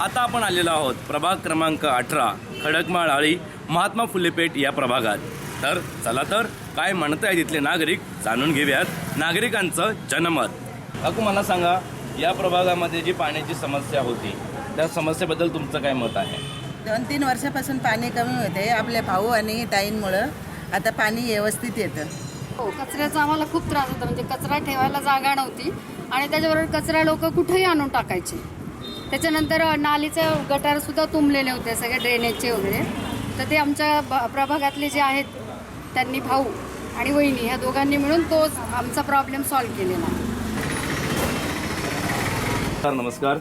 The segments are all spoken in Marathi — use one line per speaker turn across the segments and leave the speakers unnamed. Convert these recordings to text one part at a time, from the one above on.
आता आपण आलेलो आहोत प्रभाग क्रमांक अठरा खडकमाळ आळी महात्मा फुले पेठ या प्रभागात. तर चला तर काय म्हणत आहेत इथले नागरिक जाणून घेऊयात. नागरिकांचं जनमत. काकू मला सांगा या प्रभागामध्ये जी पाण्याची समस्या होती त्या समस्येबद्दल तुमचं काय मत आहे?
दोन तीन वर्षापासून पाणी कमी होते आपल्या भाऊ आणि ताईंमुळं आता पाणी व्यवस्थित येतं.
हो कचऱ्याचा आम्हाला खूप त्रास होता म्हणजे कचरा ठेवायला जागा नव्हती आणि त्याच्याबरोबर कचरा लोक कुठेही आणून टाकायचे. त्याच्यानंतर नालीचे गटार सुद्धा तुंबलेले होते सगळे ड्रेनेजचे वगैरे. तर ते आमच्या ब- प्रभागातले जे आहेत त्यांनी भाऊ आणि वहिनी ह्या दोघांनी मिळून तो आमचा प्रॉब्लेम सॉल्व्ह केलेला.
सर नमस्कार.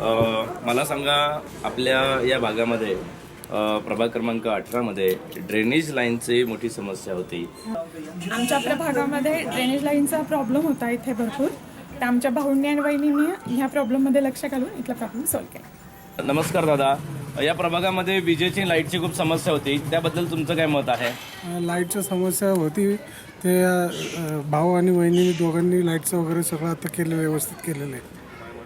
अ, मला सांगा आपल्या या भागामध्ये प्रभाग क्रमांक अठरामध्ये ड्रेनेज लाईनची मोठी समस्या होती.
आमच्या आपल्या भागामध्ये ड्रेनेज लाईनचा प्रॉब्लेम होता इथे भरपूर. तर आमच्या भाऊंनी आणि वहिनींनी ह्या प्रॉब्लेममध्ये लक्ष घालून इथला प्रॉब्लेम सॉल्व्ह केला.
नमस्कार दादा. या प्रभागामध्ये विजेची लाईटची खूप समस्या होती. त्याबद्दल तुमचं काय मत आहे?
लाईटची समस्या होती. ते भाऊ आणि वहिनी दोघांनी लाईटचं वगैरे सगळं आता केलं व्यवस्थित केलेलं आहे.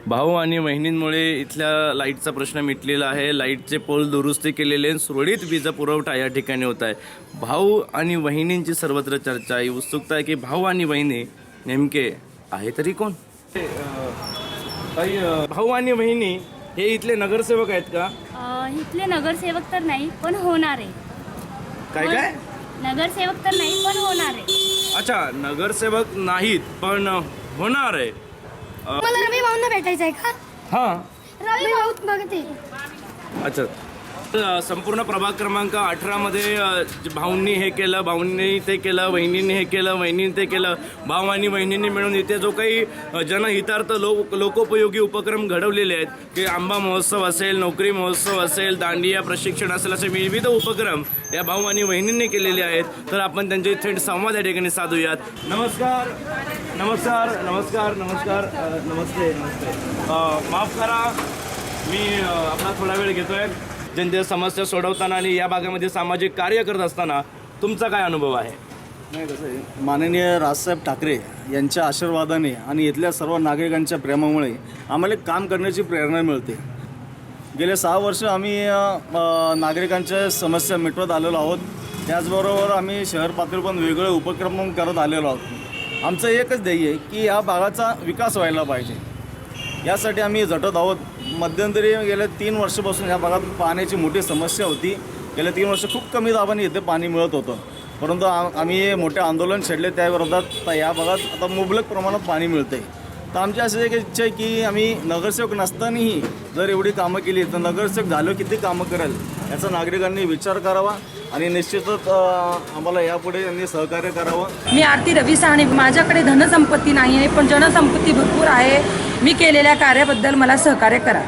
भाऊ आणि वहिनींमुळे इथल्या लाईटचा प्रश्न मिटलेला आहे. लाईटचे पोल दुरुस्ती केलेले सुरळीत वीज पुरवठा या ठिकाणी होत आहे. भाऊ आणि वहिनींची सर्वत्र चर्चा. आहे उत्सुकता आहे की भाऊ आणि वहिनी नेमके आहे तरी कोण? काही, भाऊ आणि वहिनी हे इथले नगरसेवक आहेत का?
अ, इथले नगरसेवक तर नाही पण होणार आहे.
काय काय?
नगरसेवक तर नाही पण होणार आहे.
अच्छा नगरसेवक नाहीत पण होणार आहे.
मला रवी भाऊंना भेटायचं आहे का?
हां.
रवी भाऊ बघते.
अच्छा. संपूर्ण प्रभाग क्रमांक अठरामध्ये भाऊंनी हे केलं भाऊंनी ते केलं वहिनींनी हे केलं वहिनींनी ते केलं. भाऊ आणि वहिनींनी मिळून इथे जो काही जनहितार्थ लोक लोकोपयोगी उपक्रम घडवलेले आहेत की आंबा महोत्सव असेल नोकरी महोत्सव असेल दांडिया प्रशिक्षण असेल असे विविध उपक्रम या भाऊ आणि वहिनींनी केलेले आहेत. तर आपण त्यांचे थेट संवाद या ठिकाणी साधूयात. नमस्कार. नमस्कार. नमस्कार. नमस्कार. नमस्ते. नमस्ते. माफ करा. मी आपला थोडा वेळ घेतोय. जनतेच्या समस्या सोडवताना आणि या भागामध्ये सामाजिक कार्य करत असताना तुमचा काय अनुभव आहे?
नाही कसं आहे माननीय राजसाहेब ठाकरे यांच्या आशीर्वादाने आणि इथल्या सर्व नागरिकांच्या प्रेमामुळे आम्हाला काम करण्याची प्रेरणा मिळते. गेले सहा वर्ष आम्ही अ, नागरिकांच्या समस्या मिटवत आलेलो आहोत. त्याचबरोबर आम्ही शहर पातळीवर पण वेगवेगळे उपक्रम करत आलेलो आहोत. आमचं एकच ध्येय आहे की या भागाचा विकास व्हायला पाहिजे. यासाठी आम्ही झटत आहोत. मध्यंतरी गेल्या तीन वर्षापासून या भागात पाण्याची मोठी समस्या होती. गेल्या तीन वर्ष खूप कमी दाबाने इथे पाणी मिळत होतं. परंतु आ- आम्ही मोठे आंदोलन छेडले. त्या विरोधात तर या भागात आता मुबलक प्रमाणात पाणी मिळतं आहे तर आमची अशी एक इच्छा आहे की आम्ही नगरसेवक नसतानाही जर एवढी कामं केली तर नगरसेवक झालं किती कामं करेल याचा नागरिकांनी विचार करावा आणि निश्चितच आम्हाला यापुढे यांनी सहकार्य करावं.
मी आरती रवी साने माझ्याकडे धनसंपत्ती नाही आहे पण जनसंपत्ती भरपूर आहे. मी केलेल्या कार्याबद्दल मला सहकार्य करा.